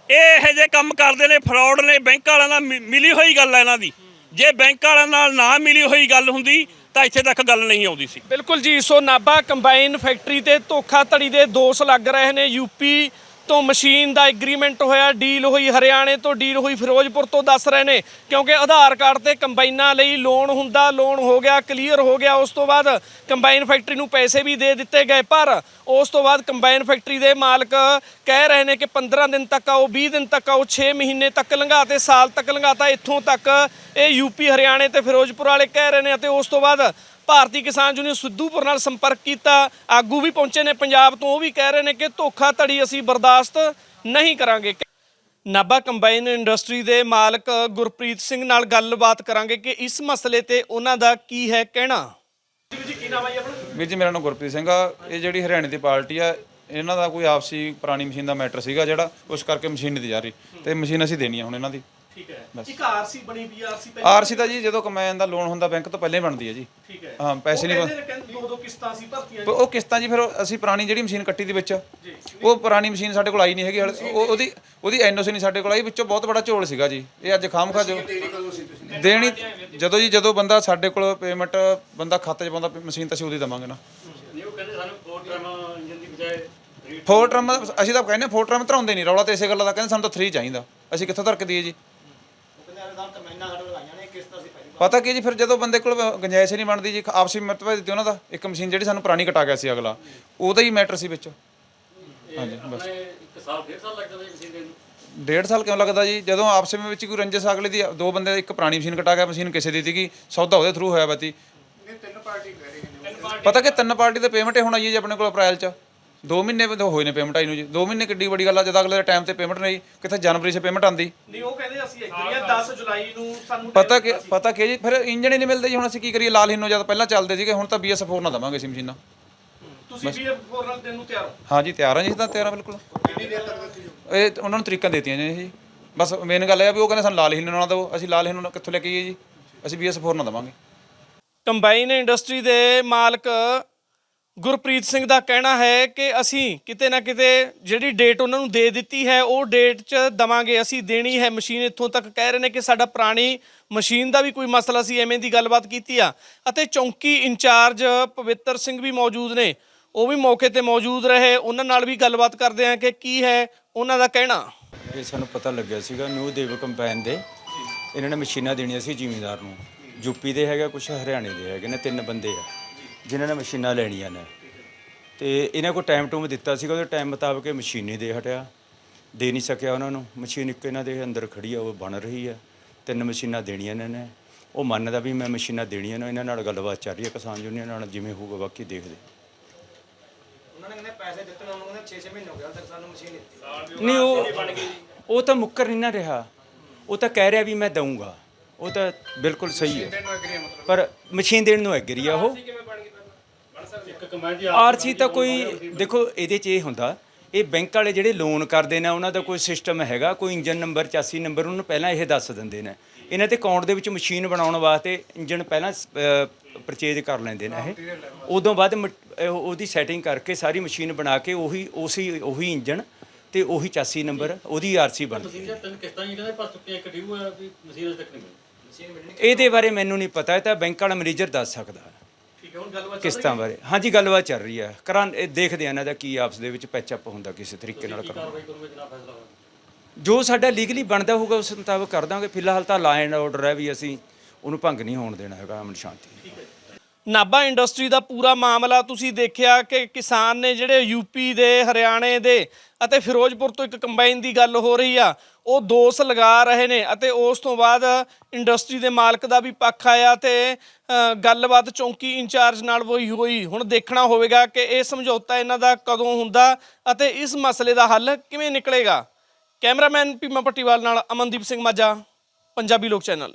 ਇਹ ਇਹੋ ਜਿਹੇ ਕੰਮ ਕਰਦੇ ਨੇ ਫਰਾਡ ਨੇ ਬੈਂਕ ਵਾਲਿਆਂ ਨਾਲ ਮਿ- ਮਿਲੀ ਹੋਈ ਗੱਲ ਹੈ ਇਹਨਾਂ ਦੀ। ਜੇ ਬੈਂਕ ਵਾਲਿਆਂ ਨਾਲ ਨਾ ਮਿਲੀ ਹੋਈ ਗੱਲ ਹੁੰਦੀ ਤਾਂ ਇੱਥੇ ਤੱਕ ਗੱਲ ਨਹੀਂ ਆਉਂਦੀ ਸੀ। ਬਿਲਕੁਲ ਜੀ ਸੋ ਨਾਭਾ ਕੰਬਾਈਨ ਫੈਕਟਰੀ ਤੇ ਧੋਖਾਧੜੀ ਦੇ ਦੋਸ਼ ਲੱਗ ਰਹੇ ਨੇ ਯੂਪੀ ਤੋਂ ਮਸ਼ੀਨ ਦਾ ਐਗਰੀਮੈਂਟ ਹੋਇਆ ਡੀਲ ਹੋਈ ਹਰਿਆਣੇ ਤੋਂ ਡੀਲ ਹੋਈ ਫਿਰੋਜ਼ਪੁਰ ਤੋਂ ਦੱਸ ਰਹੇ ਨੇ, ਕਿਉਂਕਿ ਆਧਾਰ ਕਾਰਡ ਤੇ ਕੰਬਾਈਨਾਂ ਲਈ ਲੋਨ ਹੁੰਦਾ ਲੋਨ ਹੋ ਗਿਆ ਕਲੀਅਰ ਹੋ ਗਿਆ, ਉਸ ਤੋਂ ਬਾਅਦ ਕੰਬਾਈਨ ਫੈਕਟਰੀ ਨੂੰ ਪੈਸੇ ਵੀ ਦੇ ਦਿੱਤੇ ਗਏ, ਪਰ ਉਸ ਤੋਂ ਬਾਅਦ ਕੰਬਾਈਨ ਫੈਕਟਰੀ ਦੇ ਮਾਲਕ ਕਹਿ ਰਹੇ ਨੇ ਕਿ 15 ਦਿਨ ਤੱਕ ਆਓ 20 ਦਿਨ ਤੱਕ ਆਓ 6 ਮਹੀਨੇ ਤੱਕ ਲੰਘਾਤੇ, ਸਾਲ ਤੱਕ ਲੰਘਾਤਾ, ਇੱਥੋਂ ਤੱਕ ਇਹ ਯੂਪੀ ਹਰਿਆਣੇ ਤੇ ਫਿਰੋਜ਼ਪੁਰ ਵਾਲੇ ਕਹਿ ਰਹੇ ਨੇ ਅਤੇ ਉਸ ਤੋਂ ਬਾਅਦ ਭਾਰਤੀ ਕਿਸਾਨ ਯੂਨੀਅਨ ਸਿੱਧੂਪੁਰ ਨਾਲ ਸੰਪਰਕ ਕੀਤਾ। ਆਗੂ ਵੀ ਪਹੁੰਚੇ ਨੇ ਪੰਜਾਬ ਤੋਂ ਉਹ ਵੀ ਕਹਿ ਰਹੇ ਨੇ ਕਿ ਧੋਖਾਧੜੀ ਅਸੀਂ ਬਰਦਾਸ਼ਤ ਨਹੀਂ ਕਰਾਂਗੇ। ਨਾਭਾ ਕੰਬਾਈਨ ਇੰਡਸਟਰੀ ਦੇ ਮਾਲਕ ਗੁਰਪ੍ਰੀਤ ਸਿੰਘ ਨਾਲ ਗੱਲਬਾਤ ਕਰਾਂਗੇ ਕਿ ਇਸ ਮਸਲੇ ਤੇ ਉਹਨਾਂ ਦਾ ਕੀ ਹੈ ਕਹਿਣਾ। ਵੀਰ ਜੀ ਮੇਰਾ ਨਾਮ ਗੁਰਪ੍ਰੀਤ ਸਿੰਘ ਆ। ਇਹ ਜਿਹੜੀ ਹਰਿਆਣੇ ਦੀ ਪਾਰਟੀ ਆ ਇਹਨਾਂ ਦਾ ਕੋਈ ਆਪਸੀ ਪੁਰਾਣੀ ਮਸ਼ੀਨ ਦਾ ਮੈਟਰ ਸੀਗਾ ਜਿਹੜਾ ਉਸ ਕਰਕੇ ਮਸ਼ੀਨ ਨਹੀਂ ਦੀ ਜਾ ਰਹੀ। ਤੇ ਮਸ਼ੀਨ ਅਸੀਂ ਦੇਣੀ ਆ ਹੁਣ ਇਹਨਾਂ ਦੀ। ਠੀਕ ਹੈ। ਇੱਕ ਆਰਸੀ ਬਣੀ ਵੀ ਆਰਸੀ ਆਰਸੀ ਤਾਂ ਜੀ ਜਦੋਂ ਕਮੈਨ ਦਾ ਲੋਨ ਹੁੰਦਾ ਬੈਂਕ ਤੋਂ ਪਹਿਲਾਂ ਹੀ ਬਣਦੀ ਹੈ ਜੀ। ਠੀਕ ਹੈ। ਹਾਂ ਪੈਸੇ ਨਹੀਂ ਕਹਿੰਦੇ ਨੇ ਕਹਿੰਦੇ ਦੋ ਦੋ ਕਿਸ਼ਤਾਂ ਸੀ ਭਰਤੀਆਂ ਉਹ ਕਿਸ਼ਤਾਂ ਜੀ ਫਿਰ ਉਹ ਅਸੀਂ ਪੁਰਾਣੀ ਜਿਹੜੀ ਮਸ਼ੀਨ ਕੱਟੀ ਦੀ ਵਿੱਚ ਉਹ ਪੁਰਾਣੀ ਮਸ਼ੀਨ ਸਾਡੇ ਕੋਲ ਆਈ ਨਹੀਂ ਹੈਗੀ ਹਾਲੇ। ਉਹ ਉਹਦੀ ਉਹਦੀ ਐਨਓਸੀ ਨਹੀਂ ਸਾਡੇ ਕੋਲ ਆਈ ਵਿੱਚੋਂ ਬਹੁਤ ਬੜਾ ਝੋਲ ਸੀਗਾ ਜੀ। ਇਹ ਅੱਜ ਖਾਮ ਖਾ ਜੋ ਦੇਣੀ ਜਦੋਂ ਜੀ ਜਦੋਂ ਬੰਦਾ ਸਾਡੇ ਕੋਲ ਪੇਮੈਂਟ ਬੰਦਾ ਖਾਤੇ 'ਚ ਪਾਉਂਦਾ ਮਸ਼ੀਨ ਤਾਂ ਅਸੀਂ ਉਹਦੀ ਦਵਾਂਗੇ ਨਾ। ਫੋਰ ਟਰਮ ਅਸੀਂ ਤਾਂ ਕਹਿੰਦੇ ਫੋਰ ਟਰਮ ਧਰਾਉਂਦੇ ਨਹੀਂ ਰੌਲਾ ਤੇ ਇਸੇ ਗੱਲ ਦਾ ਕਹਿੰਦੇ ਸਾਨੂੰ ਤਾਂ 3 ਚਾਹੀਦਾ। ਅਸੀਂ ਕਿੱਥੋਂ ਧਰ ਕੇ ਦਈਏ ਜੀ? ਪਤਾ ਕੀ ਜੀ ਫਿਰ ਜਦੋਂ ਬੰਦੇ ਕੋਲ ਗੁੰਜਾਇਸ਼ ਨਹੀਂ ਬਣਦੀ ਜੀ ਆਪਸੀ ਮਰਤਬਾ ਦਿੱਤੀ ਉਹਨਾਂ ਦਾ ਇੱਕ ਮਸ਼ੀਨ ਜਿਹੜੀ ਸਾਨੂੰ ਪੁਰਾਣੀ ਕਟਾ ਗਿਆ ਸੀ ਅਗਲਾ ਉਹਦਾ ਹੀ ਮੈਟਰ ਸੀ ਵਿੱਚ। ਹਾਂਜੀ ਬਸ। ਇੱਕ ਸਾਲ ਡੇਢ ਸਾਲ ਲੱਗਦਾ ਜੀ ਮਸ਼ੀਨ ਡੇਢ ਸਾਲ ਕਿਉਂ ਲੱਗਦਾ ਜੀ? ਜਦੋਂ ਆਪਸੇ ਵਿੱਚ ਕੋਈ ਰੰਜਸ ਅਗਲੇ ਦੀ ਦੋ ਬੰਦੇ ਇੱਕ ਪੁਰਾਣੀ ਮਸ਼ੀਨ ਕਟਾ ਗਿਆ ਮਸ਼ੀਨ ਕਿਸੇ ਦੀ ਸੀਗੀ ਸੌਦਾ ਉਹਦੇ ਥਰੂ ਹੋਇਆ ਬਾਤੀ ਪਤਾ ਕਿ ਤਿੰਨ ਪਾਰਟੀ ਦੇ ਪੇਮੈਂਟ ਹੁਣ ਆਈ ਹੈ ਜੀ ਆਪਣੇ ਕੋਲ ਅਪ੍ਰੈਲ ਚ। 2 ਮਹੀਨੇ ਤੋਂ ਹੋਏ ਨੇ ਪੇਮੈਂਟ ਆਈ ਨੂੰ ਜੀ। 2 ਮਹੀਨੇ ਕਿੱਡੀ ਵੱਡੀ ਗੱਲ ਆ ਜਦ ਅਗਲੇ ਦੇ ਟਾਈਮ ਤੇ ਪੇਮੈਂਟ ਨਹੀਂ ਕਿੱਥੇ ਜਨਵਰੀ 'ਚ ਪੇਮੈਂਟ ਆਂਦੀ ਨਹੀਂ ਉਹ ਕਹਿੰਦੇ ਅਸੀਂ ਆ 10 ਜੁਲਾਈ ਨੂੰ ਸਾਨੂੰ ਪਤਾ ਕਿ ਪਤਾ ਕਿ ਜੀ ਫਿਰ ਇੰਜਣ ਹੀ ਨਹੀਂ ਮਿਲਦੇ ਜੀ ਹੁਣ ਅਸੀਂ ਕੀ ਕਰੀਏ? ਲਾਲ ਹਿੰਨੋ ਜਦ ਪਹਿਲਾਂ ਚੱਲਦੇ ਸੀਗੇ ਹੁਣ ਤਾਂ BS4 ਨਾ ਦਵਾਂਗੇ ਅਸੀਂ ਮਸ਼ੀਨਾਂ। ਤੁਸੀਂ ਵੀ ਫੋਰ ਨਾਲ ਦੇਣ ਨੂੰ ਤਿਆਰ ਹੋ? ਹਾਂ ਜੀ ਤਿਆਰ ਹਾਂ ਜੀ ਤਾਂ ਤਿਆਰ ਹਾਂ ਬਿਲਕੁਲ। ਇਹ ਉਹਨਾਂ ਨੂੰ ਤਰੀਕਾਂ ਦੇਤੀਆਂ ਜੀ ਜੀ। ਬਸ ਮੇਨ ਗੱਲ ਇਹ ਆ ਵੀ ਉਹ ਕਹਿੰਦੇ ਸਾਨੂੰ ਲਾਲ ਹਿੰਨੋ ਨਾ ਦਿਓ ਅਸੀਂ ਲਾਲ ਹਿੰਨੋ ਕਿੱਥੋਂ ਲੈ ਕੇ ਆਈਏ ਜੀ? ਅਸੀਂ BS4 ਨਾ ਦਵਾਂਗੇ। ਕੰਬਾਈਨ ਇੰਡਸਟਰੀ ਦੇ ਮਾਲਕ ਗੁਰਪ੍ਰੀਤ ਸਿੰਘ ਦਾ ਕਹਿਣਾ ਹੈ ਕਿ ਅਸੀਂ ਕਿਤੇ ਨਾ ਕਿਤੇ ਜਿਹੜੀ ਡੇਟ ਉਹਨਾਂ ਨੂੰ ਦੇ ਦਿੱਤੀ ਹੈ, ਉਹ ਡੇਟ 'ਚ ਦਵਾਂਗੇ। ਅਸੀਂ ਦੇਣੀ ਹੈ ਮਸ਼ੀਨ, ਇੱਥੋਂ ਤੱਕ ਕਹਿ ਰਹੇ ਨੇ ਕਿ ਸਾਡਾ ਪੁਰਾਣੀ ਮਸ਼ੀਨ ਦਾ ਵੀ ਕੋਈ ਮਸਲਾ ਸੀ, ਐਵੇਂ ਦੀ ਗੱਲਬਾਤ ਕੀਤੀ ਆ। ਅਤੇ ਚੌਂਕੀ ਇੰਚਾਰਜ ਪਵਿੱਤਰ ਸਿੰਘ ਵੀ ਮੌਜੂਦ ਨੇ, ਉਹ ਵੀ ਮੌਕੇ ਤੇ ਮੌਜੂਦ ਰਹੇ। ਉਹਨਾਂ ਨਾਲ ਵੀ ਗੱਲਬਾਤ ਕਰਦੇ ਆ ਕਿ ਕੀ ਹੈ ਉਹਨਾਂ ਦਾ ਕਹਿਣਾ। ਇਹ ਸਾਨੂੰ ਪਤਾ ਲੱਗਿਆ ਸੀਗਾ ਨਿਊ ਦੇਵ ਕੰਪੈਨ ਦੇ, ਇਹਨਾਂ ਨੇ ਮਸ਼ੀਨਾਂ ਦੇਣੀਆਂ ਸੀ ਜ਼ਿਮੀਂਦਾਰ ਨੂੰ। ਯੂਪੀ ਦੇ ਹੈਗਾ ਕੁਝ ਹਰਿਆਣੇ ਦੇ ਹੈਗੇ ਨੇ, ਤਿੰਨ ਬੰਦੇ ਆ। ਜਿਨ੍ਹਾਂ ਨੇ ਮਸ਼ੀਨਾਂ ਲੈਣੀਆਂ ਨੇ। ਤੇ ਇਹਨਾਂ ਕੋਲ ਟਾਈਮ ਟੂਮ ਦਿੱਤਾ ਸੀਗਾ ਉਹਦੇ ਟਾਈਮ ਮੁਤਾਬਕ ਇਹ ਮਸ਼ੀਨ ਨਹੀਂ ਦੇ ਹਟਿਆ। ਦੇ ਨਹੀਂ ਸਕਿਆ ਉਹਨਾਂ ਨੂੰ। ਮਸ਼ੀਨ ਇੱਕ ਇਹਨਾਂ ਦੇ ਅੰਦਰ ਖੜੀ ਆ ਉਹ ਬਣ ਰਹੀ ਆ। ਤਿੰਨ ਮਸ਼ੀਨਾਂ ਦੇਣੀਆਂ ਇਹਨਾਂ ਨੇ। ਉਹ ਮੰਨਦਾ ਵੀ ਮੈਂ ਮਸ਼ੀਨਾਂ ਦੇਣੀਆਂ ਨੇ ਇਹਨਾਂ ਨਾਲ ਗੱਲਬਾਤ ਚੱਲ ਰਹੀ ਹੈ ਕਿਸਾਨ ਯੂਨੀਅਨ ਨਾਲ ਜਿਵੇਂ ਹੋਊਗਾ ਬਾਕੀ ਦੇਖਦੇ। ਨਹੀਂ ਉਹ ਉਹ ਤਾਂ ਮੁੱਕਰ ਨਹੀਂ ਨਾ ਰਿਹਾ। ਉਹ ਤਾਂ ਕਹਿ ਰਿਹਾ ਵੀ ਮੈਂ ਦਊਂਗਾ। ਉਹ ਤਾਂ ਬਿਲਕੁਲ ਸਹੀ ਹੈ। ਪਰ ਮਸ਼ੀਨ ਦੇਣ ਨੂੰ ਐਗਰੀ ਆ ਉਹ। ਆਰਸੀ ਤਾਂ ਕੋਈ ਦੇਖੋ ਇਹਦੇ 'ਚ ਇਹ ਹੁੰਦਾ ਇਹ ਬੈਂਕ ਵਾਲੇ ਜਿਹੜੇ ਲੋਨ ਕਰਦੇ ਨੇ ਉਹਨਾਂ ਦਾ ਕੋਈ ਸਿਸਟਮ ਹੈਗਾ ਕੋਈ ਇੰਜਨ ਨੰਬਰ 84 ਨੰਬਰ ਉਹਨੂੰ ਪਹਿਲਾਂ ਇਹ ਦੱਸ ਦਿੰਦੇ ਨੇ। ਇਹਨਾਂ ਤੇ ਅਕਾਊਂਟ ਦੇ ਵਿੱਚ ਮਸ਼ੀਨ ਬਣਾਉਣ ਵਾਸਤੇ ਇੰਜਨ ਪਹਿਲਾਂ ਪਰਚੇਜ ਕਰ ਲੈਂਦੇ ਨੇ ਇਹ। ਉਦੋਂ ਬਾਅਦ ਉਹਦੀ ਸੈਟਿੰਗ ਕਰਕੇ ਸਾਰੀ ਮਸ਼ੀਨ ਬਣਾ ਕੇ ਉਹੀ ਉਸੇ ਉਹੀ ਇੰਜਨ ਤੇ ਉਹੀ 84 ਨੰਬਰ ਉਹਦੀ ਆਰਸੀ ਬਣਦੀ ਹੈ। ਤਿੰਨ ਕਿਸ਼ਤਾਂ ਹੀ ਕਹਿੰਦੇ ਭਰ ਚੁੱਕੇ ਆ, ਇੱਕ ਡਿਊ ਆ ਵੀ ਮਸ਼ੀਨ ਅਜੇ ਤੱਕ ਨਹੀਂ ਮਿਲੀ। ਇਹਦੇ ਬਾਰੇ ਮੈਨੂੰ ਨਹੀਂ ਪਤਾ ਇਹ ਤਾਂ ਬੈਂਕ ਵਾਲਾ ਮੈਨੇਜਰ ਦੱਸ ਸਕਦਾ। ਠੀਕ ਹੈ ਹੁਣ ਗੱਲਬਾਤ ਕਿਸ਼ਤਾਂ ਬਾਰੇ? ਹਾਂਜੀ ਗੱਲਬਾਤ ਚੱਲ ਰਹੀ ਹੈ। ਕਰਾਂ ਇਹ ਦੇਖਦੇ ਆ ਇਹਨਾਂ ਦਾ ਕੀ ਆਪਸ ਦੇ ਵਿੱਚ ਪੈਚ ਅਪ ਹੁੰਦਾ ਕਿਸੇ ਤਰੀਕੇ ਨਾਲ ਕਰਾਂ ਕਾਰਵਾਈ ਕਰੂਗੇ ਜਨਾਬ ਫੈਸਲਾ ਹੋਇਆ ਜੋ ਸਾਡਾ ਲੀਗਲੀ ਬਣਦਾ ਹੋਊਗਾ ਉਸ ਮੁਤਾਬਕ ਕਰ ਦਾਂਗੇ। ਫਿਲਹਾਲ ਤਾਂ ਲਾ ਐਂਡ ਆਰਡਰ ਹੈ ਵੀ ਅਸੀਂ ਉਹਨੂੰ ਭੰਗ ਨਹੀਂ ਹੋਣ ਦੇਣਾ ਹੈਗਾ ਅਮਨ ਸ਼ਾਂਤੀ। ਨਾਭਾ ਇੰਡਸਟਰੀ ਦਾ ਪੂਰਾ ਮਾਮਲਾ ਤੁਸੀਂ ਦੇਖਿਆ ਕਿ ਕਿਸਾਨ ਨੇ ਜਿਹੜੇ ਯੂਪੀ ਦੇ, ਹਰਿਆਣੇ ਦੇ ਅਤੇ ਫਿਰੋਜ਼ਪੁਰ ਤੋਂ ਇੱਕ ਕੰਬਾਈਨ ਦੀ ਗੱਲ ਹੋ ਰਹੀ ਆ, ਉਹ ਦੋਸ਼ ਲਗਾ ਰਹੇ ਨੇ ਅਤੇ ਉਸ ਤੋਂ ਬਾਅਦ ਇੰਡਸਟਰੀ ਦੇ ਮਾਲਕ ਦਾ ਵੀ ਪੱਖ ਆਇਆ ਤੇ ਗੱਲਬਾਤ ਚੌਂਕੀ ਇੰਚਾਰਜ ਨਾਲ ਹੋਈ ਹੋਈ। ਹੁਣ ਦੇਖਣਾ ਹੋਵੇਗਾ ਕਿ ਇਹ ਸਮਝੌਤਾ ਇਹਨਾਂ ਦਾ ਕਦੋਂ ਹੁੰਦਾ ਅਤੇ ਇਸ ਮਸਲੇ ਦਾ ਹੱਲ ਕਿਵੇਂ ਨਿਕਲੇਗਾ। ਕੈਮਰਾਮੈਨ ਪੀਮਾ ਪੱਟੀਵਾਲ ਨਾਲ ਅਮਨਦੀਪ ਸਿੰਘ ਮਾਝਾ, ਪੰਜਾਬੀ ਲੋਕ ਚੈਨਲ।